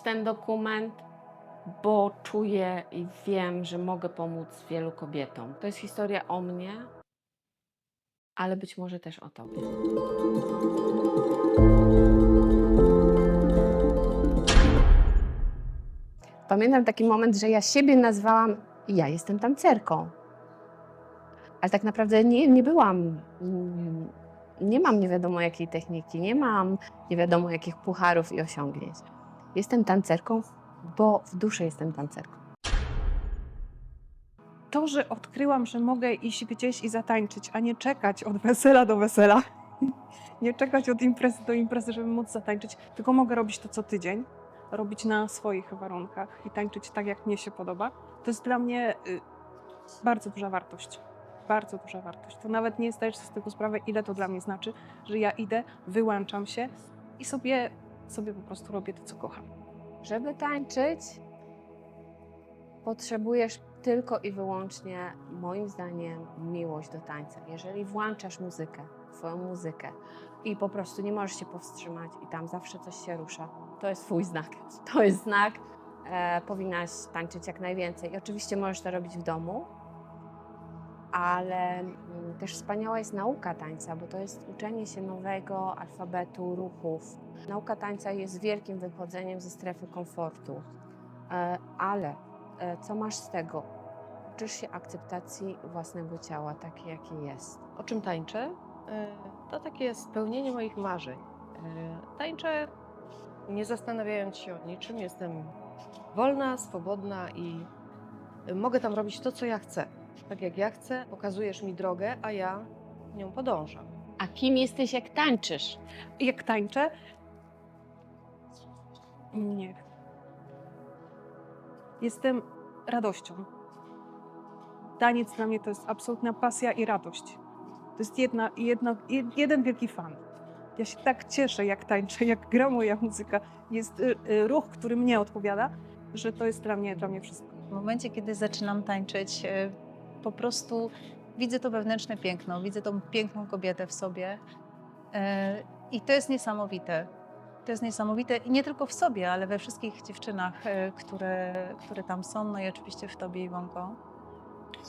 ten dokument, bo czuję i wiem, że mogę pomóc wielu kobietom. To jest historia o mnie, ale być może też o tobie. Pamiętam taki moment, że ja siebie nazwałam, ja jestem tancerką. Ale tak naprawdę nie, nie byłam, nie mam nie wiadomo jakiej techniki, nie mam nie wiadomo jakich pucharów i osiągnięć. Jestem tancerką, bo w duszy jestem tancerką. To, że odkryłam, że mogę iść gdzieś i zatańczyć, a nie czekać od wesela do wesela, nie czekać od imprezy do imprezy, żeby móc zatańczyć, tylko mogę robić to co tydzień, robić na swoich warunkach i tańczyć tak, jak mnie się podoba, to jest dla mnie y, bardzo duża wartość. Bardzo duża wartość. To nawet nie zdajesz sobie z tego sprawę, ile to dla mnie znaczy, że ja idę, wyłączam się i sobie, sobie po prostu robię to, co kocham. Żeby tańczyć, potrzebujesz tylko i wyłącznie, moim zdaniem, miłość do tańca. Jeżeli włączasz muzykę, swoją muzykę i po prostu nie możesz się powstrzymać i tam zawsze coś się rusza, to jest twój znak. To jest znak, e, powinnaś tańczyć jak najwięcej. I oczywiście możesz to robić w domu, ale mm, też wspaniała jest nauka tańca, bo to jest uczenie się nowego alfabetu ruchów. Nauka tańca jest wielkim wychodzeniem ze strefy komfortu. E, Ale e, co masz z tego? Uczysz się akceptacji własnego ciała, takie jakie jest. O czym tańczę? E, To takie spełnienie moich marzeń. Tańczę nie zastanawiając się o niczym. Jestem wolna, swobodna i mogę tam robić to, co ja chcę. Tak jak ja chcę, pokazujesz mi drogę, a ja nią podążam. A kim jesteś, jak tańczysz? jak tańczę. Nie. Jestem radością. Taniec dla mnie to jest absolutna pasja i radość. To jest jedna, jedna, jed- jeden wielki fan. Ja się tak cieszę, jak tańczę, jak gra moja muzyka. Jest y, y, ruch, który mnie odpowiada, że to jest dla mnie, dla mnie wszystko. W momencie, kiedy zaczynam tańczyć, e, po prostu widzę to wewnętrzne piękno, widzę tą piękną kobietę w sobie. E, I to jest niesamowite. To jest niesamowite i nie tylko w sobie, ale we wszystkich dziewczynach, e, które, które tam są, no i oczywiście w tobie, Iwonko.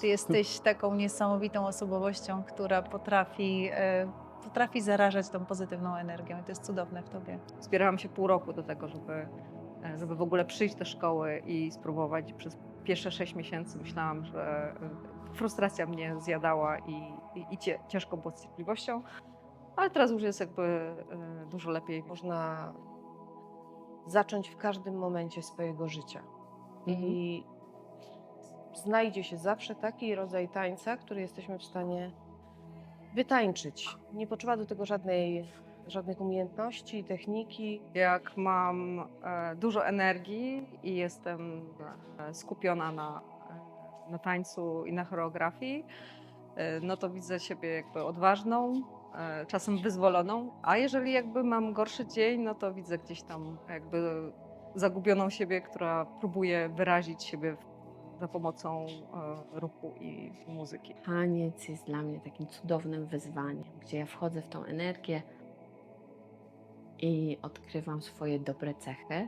Ty jesteś taką niesamowitą osobowością, która potrafi, e, potrafi zarażać tą pozytywną energią i to jest cudowne w tobie. Zbierałam się pół roku do tego, żeby, żeby w ogóle przyjść do szkoły i spróbować. Przez pierwsze sześć miesięcy myślałam, że frustracja mnie zjadała i, i, i cie, ciężko było z cierpliwością, ale teraz już jest jakby e, dużo lepiej. Można zacząć w każdym momencie swojego życia. I znajdzie się zawsze taki rodzaj tańca, który jesteśmy w stanie wytańczyć. Nie potrzeba do tego żadnej, żadnych umiejętności, techniki. Jak mam e, dużo energii i jestem e, skupiona na, na tańcu i na choreografii, e, no to widzę siebie jakby odważną, e, czasem wyzwoloną. A jeżeli jakby mam gorszy dzień, no to widzę gdzieś tam jakby zagubioną siebie, która próbuje wyrazić siebie za pomocą e, ruchu i muzyki. Taniec jest dla mnie takim cudownym wyzwaniem, gdzie ja wchodzę w tą energię i odkrywam swoje dobre cechy,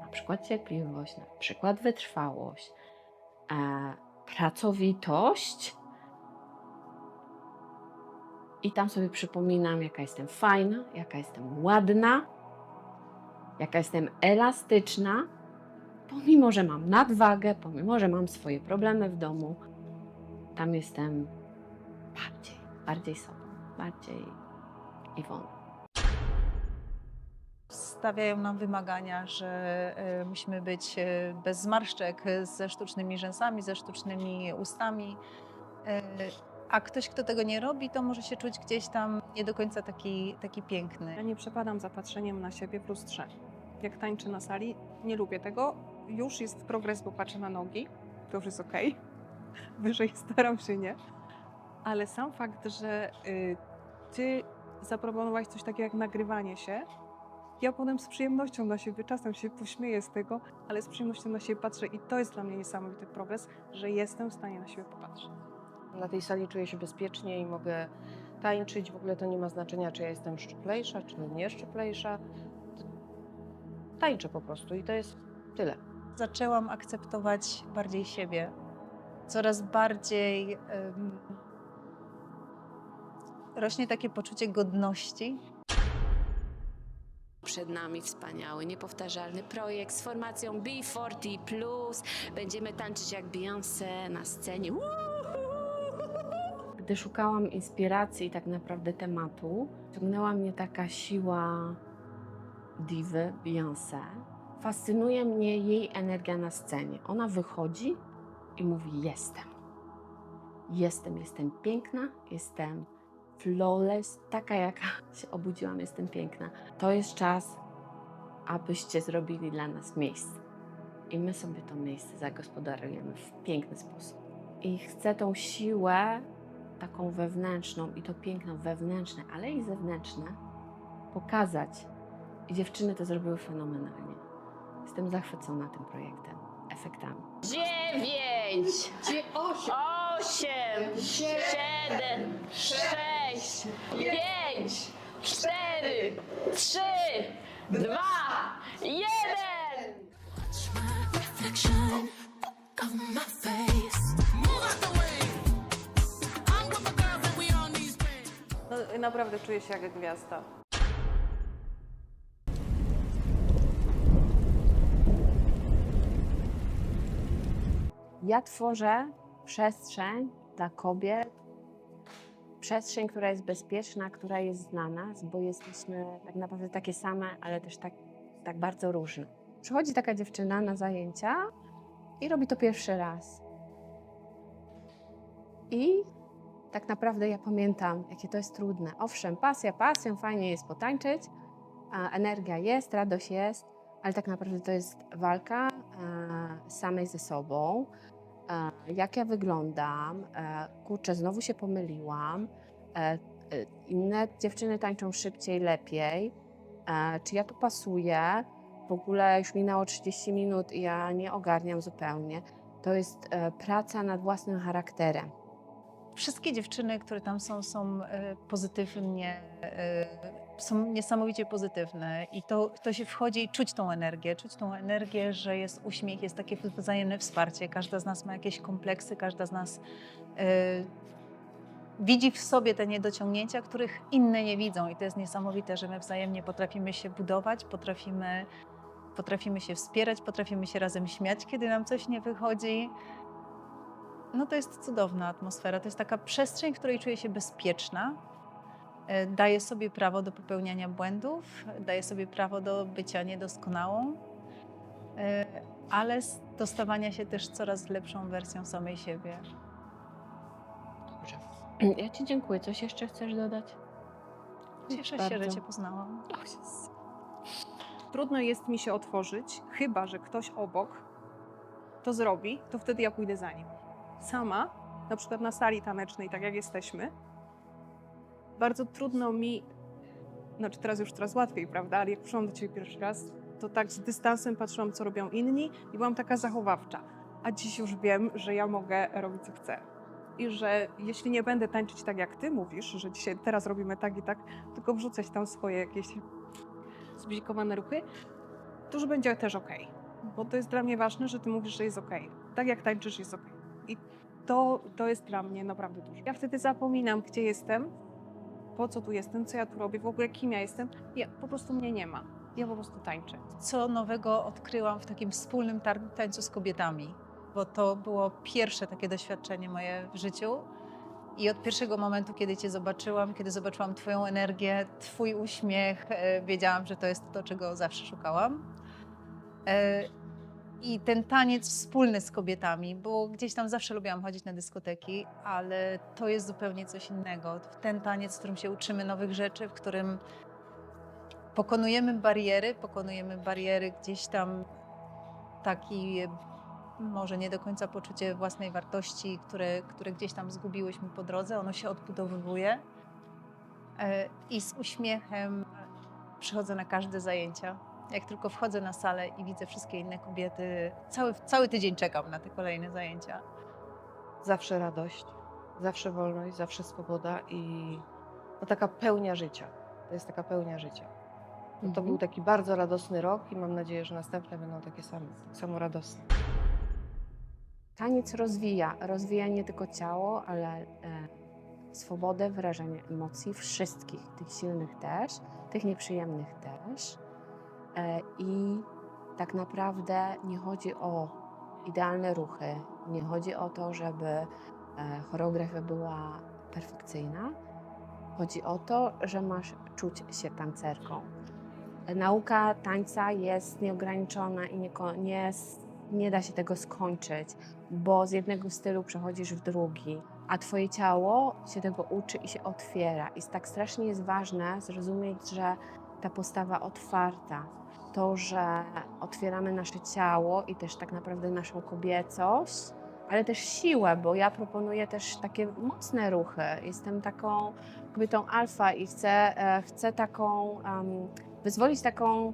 na przykład cierpliwość, na przykład wytrwałość, pracowitość. I tam sobie przypominam, jaka jestem fajna, jaka jestem ładna, jaka jestem elastyczna, pomimo że mam nadwagę, pomimo że mam swoje problemy w domu, tam jestem bardziej, bardziej sobą, bardziej Iwoną. Stawiają nam wymagania, że e, musimy być e, bez zmarszczek, e, ze sztucznymi rzęsami, ze sztucznymi ustami. A ktoś, kto tego nie robi, to może się czuć gdzieś tam nie do końca taki, taki Ja piękny. nie przepadam za patrzeniem na siebie w lustrze. Jak tańczę na sali, nie lubię tego. Już jest progres, bo patrzę na nogi. To już jest ok. Wyżej staram się nie. Ale sam fakt, że y, ty zaproponowałeś coś takiego jak nagrywanie się, ja potem z przyjemnością na siebie, czasem się pośmieję z tego, ale z przyjemnością na siebie patrzę i to jest dla mnie niesamowity progres, że jestem w stanie na siebie popatrzeć. Na tej sali czuję się bezpiecznie i mogę tańczyć. W ogóle to nie ma znaczenia, czy ja jestem szczuplejsza, czy nie szczuplejsza. tańczę po prostu i to jest tyle. Zaczęłam akceptować bardziej siebie. Coraz bardziej em, rośnie takie poczucie godności. Przed nami wspaniały, niepowtarzalny projekt z formacją B40. Będziemy tańczyć jak Beyoncé na scenie. Gdy szukałam inspiracji tak naprawdę tematu, ciągnęła mnie taka siła diwy Beyoncé. Fascynuje mnie jej energia na scenie. Ona wychodzi i mówi: Jestem. Jestem, jestem piękna, jestem flawless, taka jaka się obudziłam, jestem piękna. To jest czas, abyście zrobili dla nas miejsce. I my sobie to miejsce zagospodarujemy w piękny sposób. I chcę tą siłę taką wewnętrzną i to piękno wewnętrzne, ale i zewnętrzne pokazać. I dziewczyny to zrobiły fenomenalnie. Jestem zachwycona tym projektem, efektami. Dziewięć, osiem, siedem, sześć, pięć, cztery, trzy, dwa, jeden! reflection of my face. No, naprawdę czuję się jak gwiazda. Ja tworzę przestrzeń dla kobiet, przestrzeń, która jest bezpieczna, która jest dla nas, bo jesteśmy tak naprawdę takie same, ale też tak, tak bardzo różne. Przychodzi taka dziewczyna na zajęcia i robi to pierwszy raz. I tak naprawdę ja pamiętam, jakie to jest trudne. Owszem, pasja, pasją, fajnie jest potańczyć, energia jest, radość jest, ale tak naprawdę to jest walka e, samej ze sobą. E, jak ja wyglądam, e, kurczę, znowu się pomyliłam. E, inne dziewczyny tańczą szybciej, lepiej. Czy ja tu pasuję? W ogóle już minęło 30 minut i ja nie ogarniam zupełnie. To jest praca nad własnym charakterem. Wszystkie dziewczyny, które tam są, są pozytywnie, są niesamowicie pozytywne i to, to się wchodzi i czuć tą energię, czuć tą energię, że jest uśmiech, jest takie wzajemne wsparcie. Każda z nas ma jakieś kompleksy, każda z nas e, widzi w sobie te niedociągnięcia, których inne nie widzą i to jest niesamowite, że my wzajemnie potrafimy się budować, potrafimy, potrafimy się wspierać, potrafimy się razem śmiać, kiedy nam coś nie wychodzi. No to jest cudowna atmosfera. To jest taka przestrzeń, w której czuję się bezpieczna. E, Daję sobie prawo do popełniania błędów, daję sobie prawo do bycia niedoskonałą, e, ale z dostawania się też coraz lepszą wersją samej siebie. Dobrze. Ja Ci dziękuję. Coś jeszcze chcesz dodać? Cieszę się, Bardzo. że Cię poznałam. Trudno jest mi się otworzyć, chyba że ktoś obok to zrobi, to wtedy ja pójdę za nim. Sama, na przykład na sali tanecznej, tak jak jesteśmy, bardzo trudno mi, znaczy teraz już coraz łatwiej, prawda, ale jak przyszłam do Ciebie pierwszy raz, to tak z dystansem patrzyłam, co robią inni i byłam taka zachowawcza. A dziś już wiem, że ja mogę robić, co chcę. I że jeśli nie będę tańczyć tak, jak Ty mówisz, że dzisiaj, teraz robimy tak i tak, tylko wrzucać tam swoje jakieś zbzikowane ruchy, to już będzie też ok. Bo to jest dla mnie ważne, że ty mówisz, że jest ok. Tak jak tańczysz, jest ok. I to, to jest dla mnie naprawdę dużo. Ja wtedy zapominam, gdzie jestem, po co tu jestem, co ja tu robię, w ogóle kim ja jestem. Ja, po prostu mnie nie ma. Ja po prostu tańczę. Co nowego odkryłam w takim wspólnym tańcu z kobietami, bo to było pierwsze takie doświadczenie moje w życiu. I od pierwszego momentu, kiedy Cię zobaczyłam, kiedy zobaczyłam Twoją energię, Twój uśmiech, e, wiedziałam, że to jest to, czego zawsze szukałam. I ten taniec wspólny z kobietami, bo gdzieś tam zawsze lubiłam chodzić na dyskoteki, ale to jest zupełnie coś innego. Ten taniec, w którym się uczymy nowych rzeczy, w którym pokonujemy bariery, pokonujemy bariery gdzieś tam taki może nie do końca poczucie własnej wartości, które, które gdzieś tam zgubiłyśmy po drodze, ono się odbudowywuje. E, I z uśmiechem przychodzę na każde zajęcia. Jak tylko wchodzę na salę i widzę wszystkie inne kobiety, cały, cały tydzień czekam na te kolejne zajęcia. zawsze radość, zawsze wolność, zawsze swoboda i no taka pełnia życia. To jest taka pełnia życia. To Mhm. był taki bardzo radosny rok i mam nadzieję, że następne będą takie same, tak samo radosne. Taniec rozwija. Rozwija nie tylko ciało, ale e, swobodę wyrażania emocji wszystkich, tych silnych też, tych nieprzyjemnych też. E, I tak naprawdę nie chodzi o idealne ruchy, nie chodzi o to, żeby e, choreografia była perfekcyjna. Chodzi o to, że masz czuć się tancerką. Nauka tańca jest nieograniczona i nie, nie, nie da się tego skończyć bo z jednego stylu przechodzisz w drugi, a twoje ciało się tego uczy i się otwiera. I tak strasznie jest ważne zrozumieć, że ta postawa otwarta, to, że otwieramy nasze ciało i też tak naprawdę naszą kobiecość, ale też siłę, bo ja proponuję też takie mocne ruchy. Jestem taką kobietą alfa i chcę, e, chcę taką, em, wyzwolić taką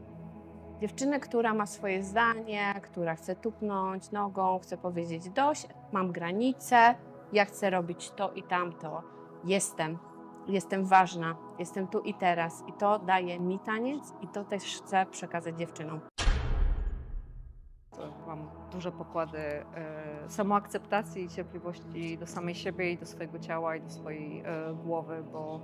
dziewczynę, która ma swoje zdanie, która chce tupnąć nogą, chce powiedzieć dość, mam granice, ja chcę robić to i tamto. Jestem, jestem ważna, jestem tu i teraz i to daje mi taniec i to też chcę przekazać dziewczynom. Mam duże pokłady e, samoakceptacji i cierpliwości do samej siebie i do swojego ciała i do swojej e, głowy, bo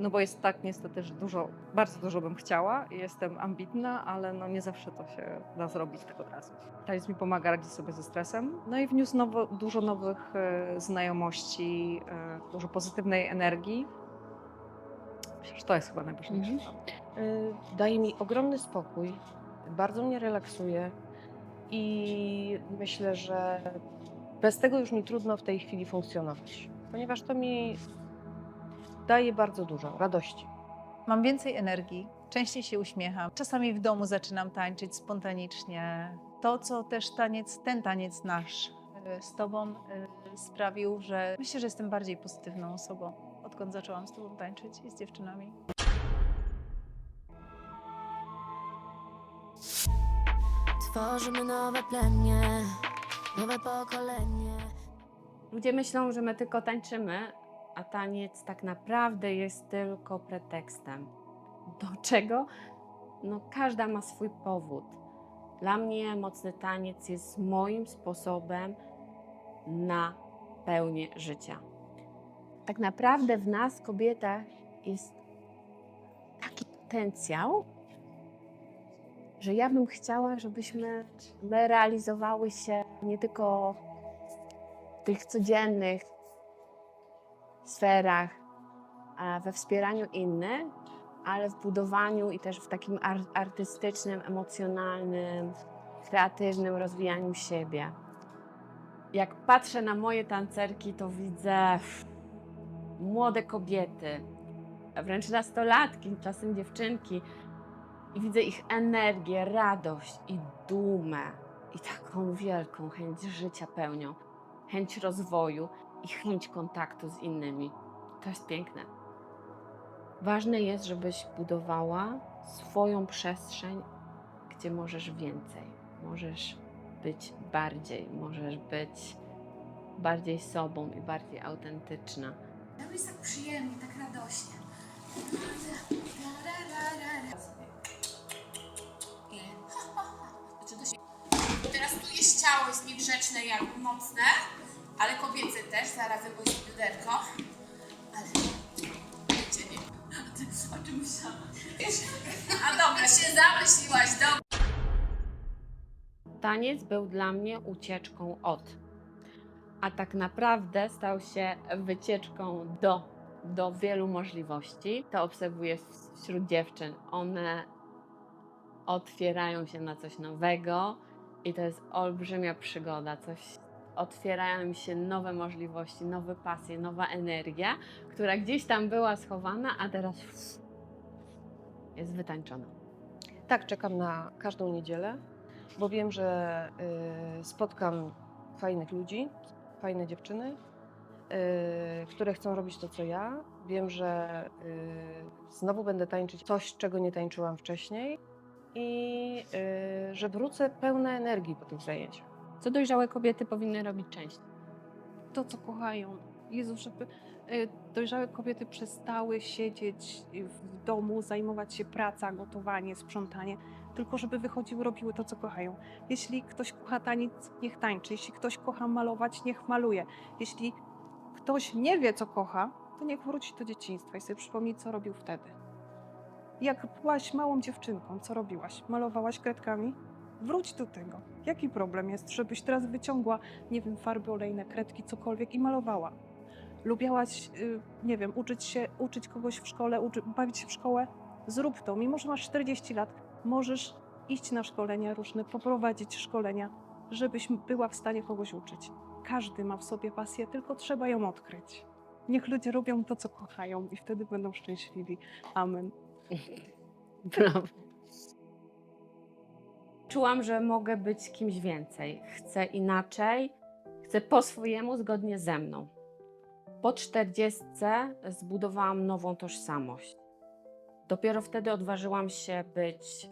no bo jest tak niestety, że dużo, bardzo dużo bym chciała jestem ambitna, ale no nie zawsze to się da zrobić tak od razu. Taniec mi pomaga radzić sobie ze stresem, no i wniósł nowo, dużo nowych e, znajomości, e, dużo pozytywnej energii. Myślę, że to jest chyba najważniejsze. Mhm. Y, Daje mi ogromny spokój, bardzo mnie relaksuje i myślę, że bez tego już mi trudno w tej chwili funkcjonować, ponieważ to mi daje bardzo dużo radości. Mam więcej energii, częściej się uśmiecham. Czasami w domu zaczynam tańczyć spontanicznie. To, co też taniec, ten taniec nasz e, z Tobą e, sprawił, że myślę, że jestem bardziej pozytywną osobą, odkąd zaczęłam z Tobą tańczyć i z dziewczynami. Tworzymy nowe plemię, nowe pokolenie. Ludzie myślą, że my tylko tańczymy, a taniec tak naprawdę jest tylko pretekstem. Do czego? No, każda ma swój powód. Dla mnie mocny taniec jest moim sposobem na pełnię życia. Tak naprawdę w nas, kobietach, jest taki potencjał, że ja bym chciała, żebyśmy my realizowały się nie tylko w tych codziennych sferach, we wspieraniu innych, ale w budowaniu i też w takim ar- artystycznym, emocjonalnym, kreatywnym rozwijaniu siebie. Jak patrzę na moje tancerki, to widzę młode kobiety, wręcz nastolatki, czasem dziewczynki, i widzę ich energię, radość i dumę, i taką wielką chęć życia pełnią, chęć rozwoju i chęć kontaktu z innymi. To jest piękne. Ważne jest, żebyś budowała swoją przestrzeń, gdzie możesz więcej. Możesz być bardziej, możesz być bardziej sobą i bardziej autentyczna. Nam jest tak przyjemnie, tak radośnie. To Teraz tu jest ciało, jest niegrzeczne jak mocne, ale kobiece też, zaraz wygłosi bioderko. Ale wiecie, nie? O czym myślałaś? A dobra, się zamyśliłaś, dobra. Taniec był dla mnie ucieczką od, a tak naprawdę stał się wycieczką do, do wielu możliwości. To obserwuję wśród dziewczyn. One otwierają się na coś nowego i to jest olbrzymia przygoda. Coś, otwierają im się nowe możliwości, nowe pasje, nowa energia, która gdzieś tam była schowana, a teraz jest wytańczona. Tak, czekam na każdą niedzielę, bo wiem, że y, spotkam fajnych ludzi, fajne dziewczyny, y, które chcą robić to, co ja. Wiem, że y, znowu będę tańczyć coś, czego nie tańczyłam wcześniej i że wrócę pełna energii po tych zajęciach. Co dojrzałe kobiety powinny robić częściej? To, co kochają. Jezu, żeby y, dojrzałe kobiety przestały siedzieć w domu, zajmować się praca, gotowanie, sprzątanie, tylko żeby wychodziły, robiły to, co kochają. Jeśli ktoś kocha taniec, niech tańczy. Jeśli ktoś kocha malować, niech maluje. Jeśli ktoś nie wie, co kocha, to niech wróci do dzieciństwa i sobie przypomni, co robił wtedy. Jak byłaś małą dziewczynką, co robiłaś? Malowałaś kredkami? Wróć do tego. Jaki problem jest, żebyś teraz wyciągła, nie wiem, farby olejne, kredki, cokolwiek i malowała? Lubiałaś, y, nie wiem, uczyć się, uczyć kogoś w szkole, uczy, bawić się w szkołę? Zrób to. Mimo, że masz 40 lat, możesz iść na szkolenia różne, poprowadzić szkolenia, żebyś była w stanie kogoś uczyć. Każdy ma w sobie pasję, tylko trzeba ją odkryć. Niech ludzie robią to, co kochają i wtedy będą szczęśliwi. Amen. Brawo. Czułam, że mogę być kimś więcej. Chcę inaczej, chcę po swojemu, zgodnie ze mną. Po czterdziestce zbudowałam nową tożsamość. Dopiero wtedy odważyłam się być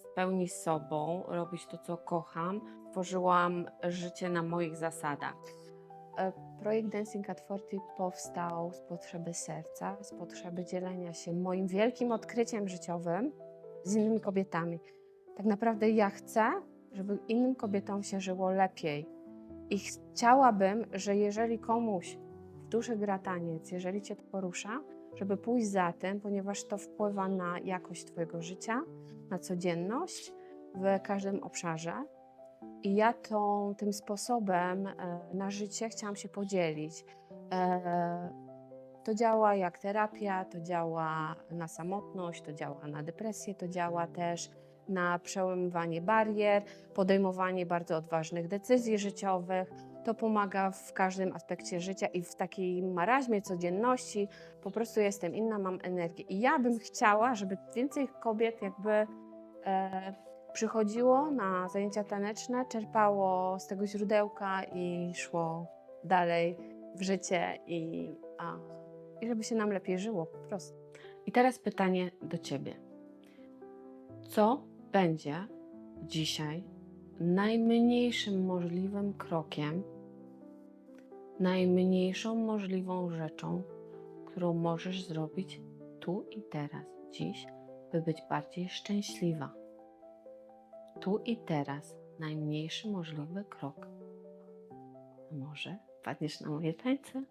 w pełni sobą, robić to, co kocham. Tworzyłam życie na moich zasadach. E, Projekt Dancing at 40 powstał z potrzeby serca, z potrzeby dzielenia się moim wielkim odkryciem życiowym z innymi kobietami. Tak naprawdę ja chcę, żeby innym kobietom się żyło lepiej. I chciałabym, że jeżeli komuś w duszy gra taniec, jeżeli cię to porusza, żeby pójść za tym, ponieważ to wpływa na jakość Twojego życia, na codzienność w każdym obszarze. I ja tą, tym sposobem e, na życie chciałam się podzielić. E, to działa jak terapia, to działa na samotność, to działa na depresję, to działa też na przełamywanie barier, podejmowanie bardzo odważnych decyzji życiowych. To pomaga w każdym aspekcie życia i w takiej maraźmie codzienności. Po prostu jestem inna, mam energię. I ja bym chciała, żeby więcej kobiet jakby e, przychodziło na zajęcia taneczne, czerpało z tego źródełka i szło dalej w życie i, a, i żeby się nam lepiej żyło po prostu. I teraz pytanie do Ciebie. Co będzie dzisiaj najmniejszym możliwym krokiem, najmniejszą możliwą rzeczą, którą możesz zrobić tu i teraz, dziś, by być bardziej szczęśliwa? tu i teraz najmniejszy możliwy krok. Może wpadniesz na moje tańce?